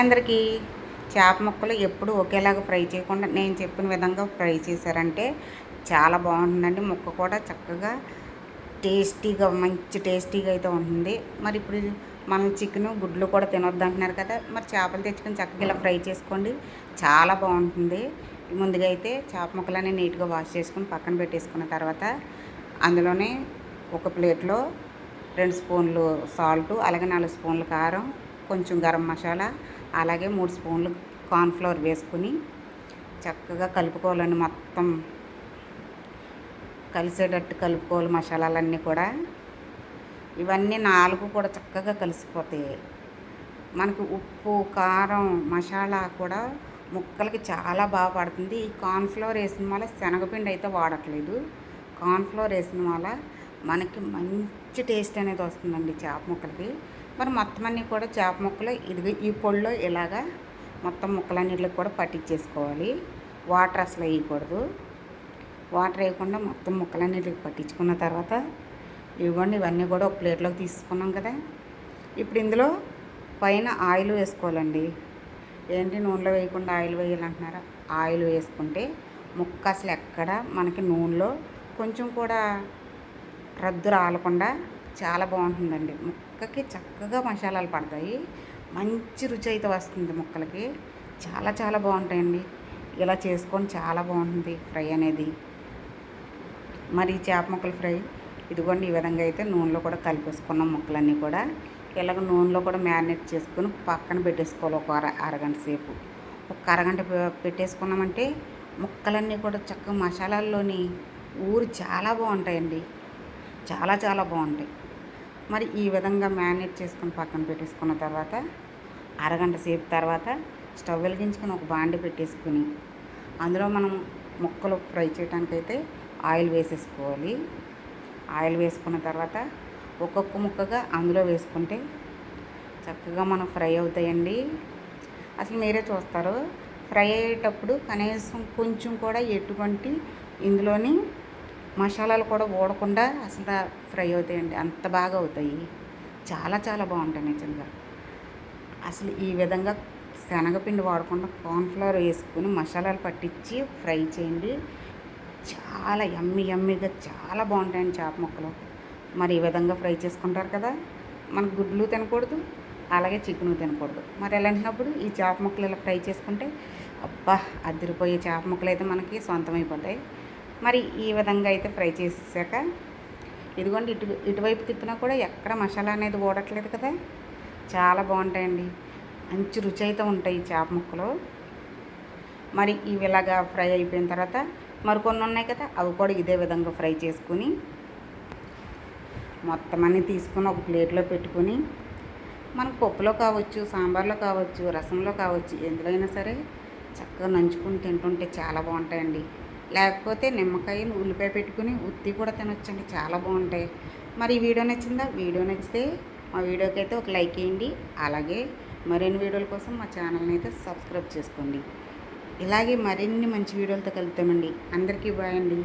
Hi అందరికీ చేప ముక్కలు ఎప్పుడు ఒకేలాగా ఫ్రై చేయకుండా నేను చెప్పిన విధంగా ఫ్రై చేశారంటే చాలా బాగుంటుందండి. ముక్క కూడా చక్కగా టేస్టీగా మంచి టేస్టీగా అయితే ఉంటుంది. మరి ఇప్పుడు మనం చికెన్ గుడ్లు కూడా తినొద్దు అంటున్నారు కదా మరి చేపలు తెచ్చుకొని చక్కగా ఇలా ఫ్రై చేసుకోండి. చాలా బాగుంటుంది. ముందుగా అయితే చేప ముక్కలన్నీ నీట్గా వాష్ చేసుకుని పక్కన పెట్టేసుకున్న తర్వాత అందులోనే ఒక ప్లేట్లో రెండు స్పూన్లు సాల్ట్ అలాగే నాలుగు స్పూన్లు కారం కొంచెం గరం మసాలా అలాగే మూడు స్పూన్లు కార్న్ఫ్లవర్ వేసుకుని చక్కగా కలుపుకోవాలని మొత్తం. కలిసేటట్టు కలుపుకోవాలి మసాలాలన్నీ కూడా. ఇవన్నీ నాలుగు కూడా చక్కగా కలిసిపోతాయి. మనకు ఉప్పు కారం మసాలా కూడా ముక్కలకి చాలా బాగా పడుతుంది. ఈ కార్న్ఫ్లవర్ వేసిన వల్ల శనగపిండి అయితే వాడట్లేదు. కార్న్ఫ్లవర్ వేసిన వల్ల మనకి మంచి టేస్ట్ అనేది వస్తుందండి చేప ముక్కలకి. మరి మొత్తం అన్నీ కూడా చేప ముక్కలు ఇది ఈ పొడిలో ఇలాగా మొత్తం ముక్కలన్నిటికి కూడా పట్టించేసుకోవాలి. వాటర్ అసలు వేయకూడదు. వాటర్ వేయకుండా మొత్తం ముక్కలన్నిటికి పట్టించుకున్న తర్వాత ఇవ్వండి ఇవన్నీ కూడా ఒక ప్లేట్లోకి తీసుకున్నాం కదా. ఇప్పుడు ఇందులో పైన ఆయిల్ వేసుకోవాలండి. ఏంటి నూనెలో వేయకుండా ఆయిల్ వేయాలంటున్నారా? ఆయిల్ వేసుకుంటే ముక్క అసలు ఎక్కడ మనకి నూనెలో కొంచెం కూడా రద్దు రాలకుండా చాలా బాగుంటుందండి. ముక్కకి చక్కగా మసాలాలు పడతాయి. మంచి రుచి అయితే వస్తుంది ముక్కలకి. చాలా చాలా బాగుంటాయండి. ఇలా చేసుకొని చాలా బాగుంటుంది ఫ్రై అనేది. మరి చేప ముక్కలు ఫ్రై ఇదిగోండి ఈ విధంగా అయితే నూనెలో కూడా కలిపేసుకున్నాం ముక్కలన్నీ కూడా. ఇలాగ నూనెలో కూడా మ్యారినేట్ చేసుకుని పక్కన పెట్టేసుకోవాలి ఒక అర అరగంట సేపు. ఒక అరగంట పెట్టేసుకున్నామంటే ముక్కలన్నీ కూడా చక్కగా మసాలాల్లోని ఊరు చాలా బాగుంటాయండి. చాలా చాలా బాగుంటాయి. మరి ఈ విధంగా మ్యారినేట్ చేసుకుని పక్కన పెట్టేసుకున్న తర్వాత అరగంట సేపు తర్వాత స్టవ్ వెలిగించుకుని ఒక బాండి పెట్టేసుకుని అందులో మనం ముక్కలు ఫ్రై చేయడానికైతే ఆయిల్ వేసేసుకోవాలి. ఆయిల్ వేసుకున్న తర్వాత ఒక్కొక్క ముక్కగా అందులో వేసుకుంటే చక్కగా మనం ఫ్రై అవుతాయండి. అసలు మీరే చూస్తారు ఫ్రై అయ్యేటప్పుడు కనీసం కొంచెం కూడా ఎటువంటి ఇందులోని మసాలాలు కూడా ఊడకుండా అసలు ఫ్రై అవుతాయండి. అంత బాగా అవుతాయి. చాలా చాలా బాగుంటాయి నిజంగా. అసలు ఈ విధంగా శనగపిండి వాడకుండా కార్న్ఫ్లవర్ వేసుకుని మసాలాలు పట్టించి ఫ్రై చేయండి. చాలా ఎమ్మి ఎమ్మిగా చాలా బాగుంటాయండి చేప ముక్కలు. మరి ఈ విధంగా ఫ్రై చేసుకుంటారు కదా. మనకు గుడ్లు తినకూడదు అలాగే చికెను తినకూడదు. మరి అలాంటినప్పుడు ఈ చేప ముక్కలు ఇలా ఫ్రై చేసుకుంటే అబ్బా అదిరిపోయే చేప ముక్కలు అయితే మనకి సొంతమైపోతాయి. మరి ఈ విధంగా అయితే ఫ్రై చేసాక ఇదిగోండి ఇటు ఇటువైపు తిప్పినా కూడా ఎక్కడ మసాలా అనేది ఓడట్లేదు కదా. చాలా బాగుంటాయండి. మంచి రుచి అయితే ఉంటాయి చేప ముక్కలు. మరి ఇవి ఇలాగా ఫ్రై అయిపోయిన తర్వాత మరికొన్ని ఉన్నాయి కదా అవి కూడా ఇదే విధంగా ఫ్రై చేసుకుని మొత్తం అన్నీ తీసుకుని ఒక ప్లేట్లో పెట్టుకుని మనకు పప్పులో కావచ్చు సాంబార్లో కావచ్చు రసంలో కావచ్చు ఎందులో అయినా సరే చక్కగా నంచుకుని తింటుంటే చాలా బాగుంటాయండి. లేకపోతే నిమ్మకాయలు ఉల్లిపాయ పెట్టుకుని ఉత్తి కూడా తినొచ్చండి. చాలా బాగుంటాయి. మరి ఈ వీడియో నచ్చిందా? వీడియో నచ్చితే మా వీడియోకి అయితే ఒక లైక్ వేయండి. అలాగే మరిన్ని వీడియోల కోసం మా ఛానల్ని అయితే సబ్స్క్రైబ్ చేసుకోండి. ఇలాగే మరిన్ని మంచి వీడియోలతో కలుద్దామండి. అందరికీ బాయ్ అండి.